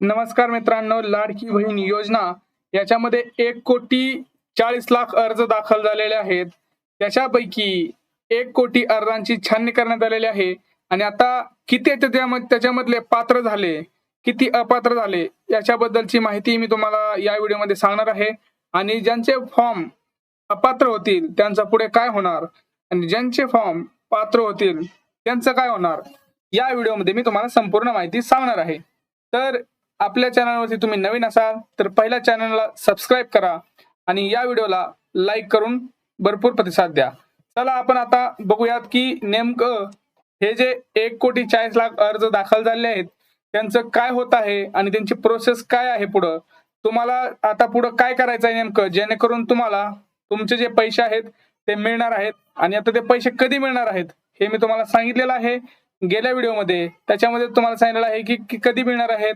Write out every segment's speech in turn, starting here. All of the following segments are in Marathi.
नमस्कार मित्रांनो लाडकी बहीण योजना. याच्यामध्ये एक कोटी चाळीस लाख अर्ज दाखल झालेले आहेत. त्याच्यापैकी एक कोटी अर्जांची छाननी करण्यात आलेली आहे. आणि आता किती त्याच्यामधले पात्र झाले? किती अपात्र झाले? याच्याबद्दलची माहिती मी तुम्हाला या व्हिडिओमध्ये सांगणार आहे. आणि ज्यांचे फॉर्म अपात्र होतील त्यांचं पुढे काय होणार? आणि ज्यांचे फॉर्म पात्र होतील त्यांचं काय होणार? या व्हिडिओमध्ये मी तुम्हाला संपूर्ण माहिती सांगणार आहे. तर आपल्या चॅनलवरती तुम्ही नवीन असाल तर पहिल्या चॅनलला सबस्क्राईब करा आणि या व्हिडिओला लाईक करून भरपूर प्रतिसाद द्या. चला आपण आता बघूयात की नेमकं हे जे एक कोटी चाळीस लाख अर्ज दाखल झाले आहेत त्यांचं काय होत आहे आणि त्यांची प्रोसेस काय आहे पुढं? तुम्हाला आता पुढं काय करायचं आहे नेमकं? जेणेकरून तुम्हाला तुमचे जे पैसे आहेत ते मिळणार आहेत आणि आता ते पैसे कधी मिळणार आहेत हे मी तुम्हाला सांगितलेलं आहे गेल्या व्हिडिओमध्ये. त्याच्यामध्ये तुम्हाला सांगितलेलं आहे की की कधी मिळणार आहेत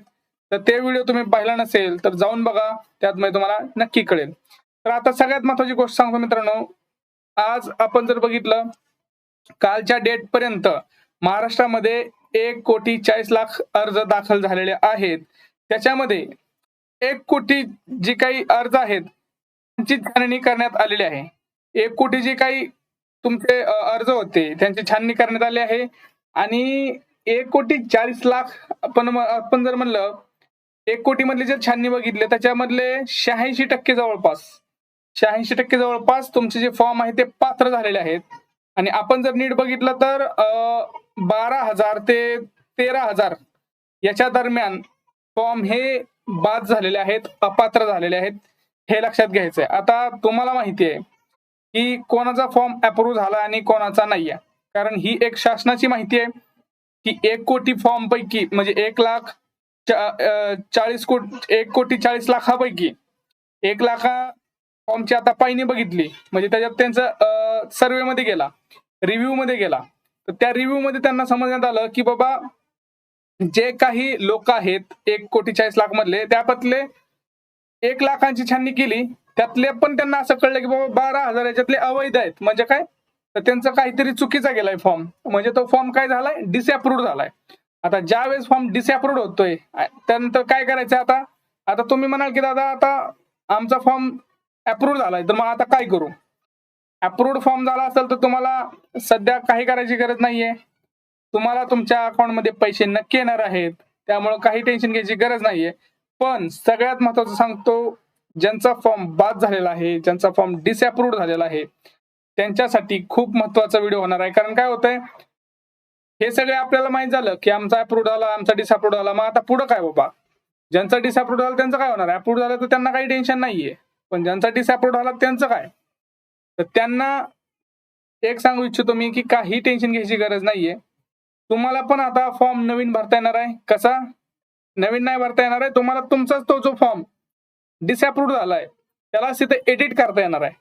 तर ते व्हिडिओ तुम्ही पाहिला नसेल तर जाऊन बघा. त्यात मध्ये तुम्हाला नक्की कळेल. तर आता सगळ्यात महत्वाची गोष्ट सांगतो मित्रांनो. आज आपण जर बघितलं कालच्या डेट पर्यंत महाराष्ट्रामध्ये एक कोटी चाळीस लाख अर्ज दाखल झालेले आहेत. त्याच्यामध्ये एक कोटी जी काही अर्ज आहेत त्यांची छाननी करण्यात आलेली आहे. एक कोटी जे काही तुमचे अर्ज होते त्यांची छाननी करण्यात आली आहे. आणि एक कोटी चाळीस लाख आपण आपण जर म्हणलं एक कोटी मधले जर छाननी बघितले त्याच्यामधले शहाऐंशी टक्के जवळपास शहाऐंशी टक्के जवळपास तुमचे जे फॉर्म आहे ते पात्र झालेले आहेत. आणि आपण जर नीट बघितलं तर बारा हजार ते तेरा हजार याच्या दरम्यान फॉर्म हे बाद झालेले आहेत अपात्र झालेले आहेत हे लक्षात घ्यायचं आहे आता तुम्हाला माहिती आहे की कोणाचा फॉर्म अप्रूव्ह झाला आणि कोणाचा नाहीये. कारण ही एक शासनाची माहिती आहे की एक कोटी फॉर्म पैकी म्हणजे एक लाख चा- चाळीस कोटी एक कोटी चाळीस लाखापैकी एक लाखा फॉर्मची आता पाहिणी बघितली. म्हणजे त्याच्यात त्यांचा सर्वे मध्ये गेला. रिव्ह्यू मध्ये गेला. तर त्या रिव्ह्यू मध्ये त्यांना समजण्यात आलं की बाबा जे काही लोक आहेत एक कोटी चाळीस लाख मधले त्यापतले एक लाखांची छाननी केली त्यातले पण त्यांना असं कळलं की बाबा बारा हजार याच्यातले अवैध आहेत. म्हणजे काय? तर त्यांचं काहीतरी चुकीचा गेलाय फॉर्म म्हणजे तो फॉर्म काय झालाय? डिसअप्रूव्ह झालाय. आता ज्या वेळेस फॉर्म डिसअप्रूव्ह होतोय त्यानंतर काय करायचं आता? आता तुम्ही म्हणाल की दादा आता आमचा फॉर्म अप्रूव्ह झालाय तर मग आता काय करू? अप्रूव्ड फॉर्म झाला असेल तर तुम्हाला सध्या काही करायची गरज नाहीये. तुम्हाला तुमच्या अकाउंटमध्ये पैसे नक्की येणार आहेत त्यामुळे काही टेन्शन घ्यायची गरज नाहीये. पण सगळ्यात महत्वाचं सांगतो ज्यांचा फॉर्म बाद झालेला आहे ज्यांचा फॉर्म डिसअप्रूव्ड झालेला आहे त्यांच्यासाठी खूप महत्त्वाचा व्हिडिओ होणार आहे. कारण काय होतंय हे सगळे आपल्याला माहीत झालं की आमचा अप्रूव्ह आला आमचा डिसअप्रूव्ह आला. मग आता पुढं काय बाबा? ज्यांचा डिसअप्रूव्ह झाला त्यांचं काय होणार अप्रूव्ह झालं तर त्यांना काही टेन्शन नाहीये. पण ज्यांचा डिसअप्रूव्ह झाला त्यांचं काय? तर त्यांना एक सांगू इच्छितो मी की काही टेन्शन घ्यायची गरज नाहीये. तुम्हाला पण आता फॉर्म नवीन भरता येणार आहे. कसा? नवीन नाही भरता येणार आहे. तुम्हाला तुमचाच तो जो फॉर्म डिसअप्रूव्ह झालाय त्याला तिथे एडिट करता येणार आहे.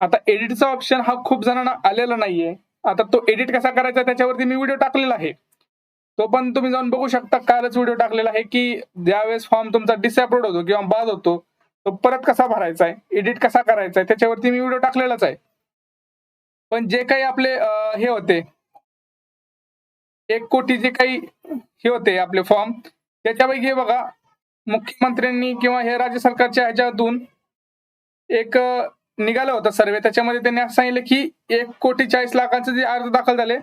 आता एडिटचा ऑप्शन हा खूप जणांना आलेला नाहीये. आता तो एडिट कसा करायचा त्याच्यावरती मी व्हिडिओ टाकलेला आहे. तो पण तुम्ही जाऊन बघू शकता कालच व्हिडिओ टाकलेला आहे की ज्यावेळेस फॉर्म तुमचा डिसअपलोड होतो किंवा बाद होतो तो परत कसा भरायचा आहे एडिट कसा करायचा आहे त्याच्यावरती मी व्हिडिओ टाकलेलाच आहे. पण जे काही आपले हे होते एक कोटी जे काही हे होते आपले फॉर्म त्याच्यापैकी हे बघा मुख्यमंत्र्यांनी किंवा हे राज्य सरकारच्या ह्याच्यातून एक निघालं होतं सर्वे त्याच्यामध्ये त्यांनी असं सांगितलं की एक कोटी चाळीस लाखांचे जे अर्ज दाखल झाले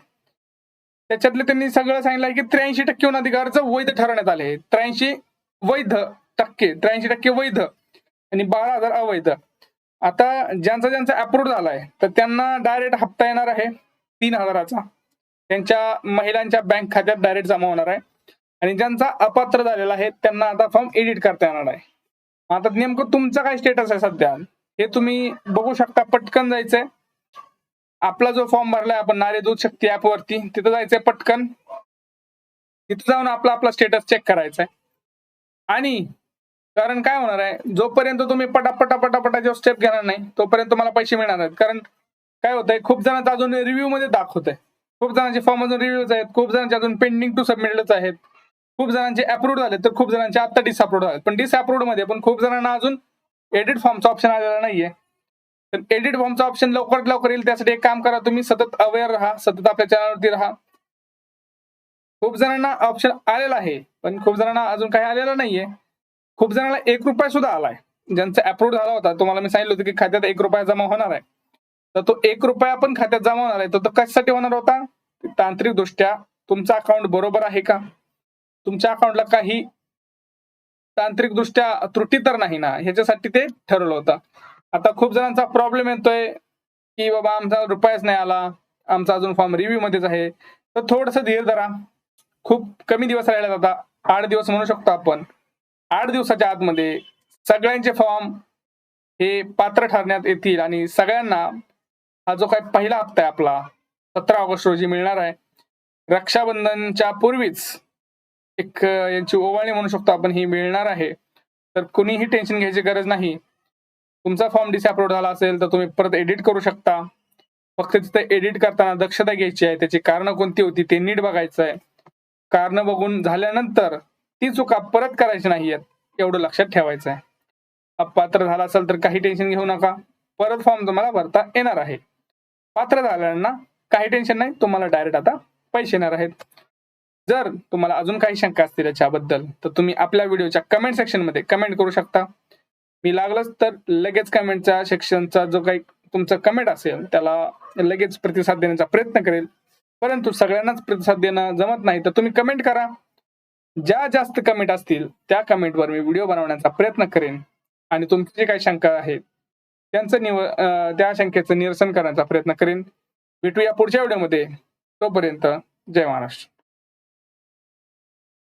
त्याच्यातले त्यांनी सगळं सांगितलं की त्र्याऐंशी टक्केहून अधिक अर्ज वैध ठरवण्यात आले त्र्याऐंशी वैध टक्के त्र्याऐंशी टक्के वैध आणि बारा हजार अवैध. आता ज्यांचा ज्यांचा अप्रूव्ह झालाय तर त्यांना डायरेक्ट हप्ता येणार आहे तीन हजाराचा. त्यांच्या महिलांच्या बँक खात्यात डायरेक्ट जमा होणार आहे. आणि ज्यांचा अपात्र झालेला आहे त्यांना आता फॉर्म एडिट करता येणार आहे. आता नेमकं तुमचा काय स्टेटस आहे सध्या? हे तुम्ही बघू शकता पटकन जायचंय. आपला जो फॉर्म भरलाय आपण नारे दूध शक्ती ऍप वरती तिथं जायचंय पटकन. तिथं जाऊन आपला आपला स्टेटस चेक करायचा आहे आणि कारण काय होणार आहे जोपर्यंत तुम्ही पटापटा पटापटा जो स्टेप घेणार नाही तोपर्यंत तुम्हाला पैसे मिळणार आहेत कारण काय होतंय खूप जणांचा अजून रिव्ह्यू मध्ये दाखवत आहे खूप जणांचे फॉर्म अजून रिव्ह्यूज आहेत खूप जणांचे अजून पेंडिंग टू सबमिटलेच आहेत. खूप जणांचे अप्रूव्ड झाले तर खूप जणांचे आता डिसअप्रूव्ड झाले पण डिसअप्रूव्डमध्ये पण खूप जणांना अजून एडिट फॉर्मचा ऑप्शन आलेला नाहीये. तर एडिट फॉर्मचा ऑप्शन लवकरात लवकर येईल. त्यासाठी एक काम करा तुम्ही सतत अवेअर राहा सतत आपल्या चॅनलवरती राहा. खूप जणांना ऑप्शन आलेला आहे पण खूप जणांना अजून काही आलेलं नाहीये. खूप जणांना एक रुपया सुद्धा आलाय. ज्यांचा अप्रूव्ह झाला होता तुम्हाला मी सांगितलं होतं की खात्यात एक रुपया जमा होणार आहे. तर तो एक रुपया पण खात्यात जमा होणार आहे. तर तो कशासाठी होणार होता? तांत्रिक दृष्ट्या अकाउंट बरोबर आहे का? तुमच्या अकाउंटला काही तांत्रिकदृष्ट्या त्रुटी तर नाही ना ह्याच्यासाठी ते ठरवलं होतं. आता खूप जणांचा प्रॉब्लेम येतोय की बाबा आमचा रुपयाच नाही आला आमचा अजून फॉर्म रिव्ह्यू मध्येच आहे. तर थोडस धीर धरा. खूप कमी दिवस राहिले आता आठ दिवस म्हणू शकतो आपण. आठ दिवसाच्या आतमध्ये सगळ्यांचे फॉर्म हे पात्र ठरण्यात येतील आणि सगळ्यांना हा जो काही पहिला हप्ता आहे आपला सतरा ऑगस्ट रोजी मिळणार आहे. रक्षाबंधनच्या पूर्वीच एक यांची ओवाळणी म्हणू शकतो आपण ही मिळणार आहे. तर कुणीही टेन्शन घ्यायची गरज नाही. तुमचा फॉर्म डिसअप्रूव्ह झाला असेल तर तुम्ही परत एडिट करू शकता. फक्त तिथे एडिट करताना दक्षता घ्यायची आहे. त्याची कारणं कोणती होती ते नीट बघायचं आहे. कारणं बघून झाल्यानंतर ती चुका परत करायची नाही आहेत एवढं लक्षात ठेवायचं आहे. अपात्र झाला असेल तर काही टेन्शन घेऊ नका. परत फॉर्म तुम्हाला भरता येणार आहे. पात्र झाल्यांना काही टेन्शन नाही तुम्हाला डायरेक्ट आता पैसे येणार आहेत. जर तुम्हाला अजून काही शंका असतील याच्याबद्दल तर तुम्ही आपल्या व्हिडिओच्या कमेंट सेक्शनमध्ये कमेंट करू शकता. मी लागलंच तर लगेच कमेंटच्या सेक्शनचा जो काही तुमचा कमेंट असेल त्याला लगेच प्रतिसाद देण्याचा प्रयत्न करेल. परंतु सगळ्यांनाच प्रतिसाद देणं जमत नाही तर तुम्ही कमेंट करा. ज्या जास्त कमेंट असतील त्या कमेंटवर मी व्हिडिओ बनवण्याचा प्रयत्न करेन. आणि तुमची जी काही शंका आहेत त्यांचं निव त्या शंकेचं निरसन करण्याचा प्रयत्न करेन. भेटूया पुढच्या व्हिडिओमध्ये. तोपर्यंत जय महाराष्ट्र.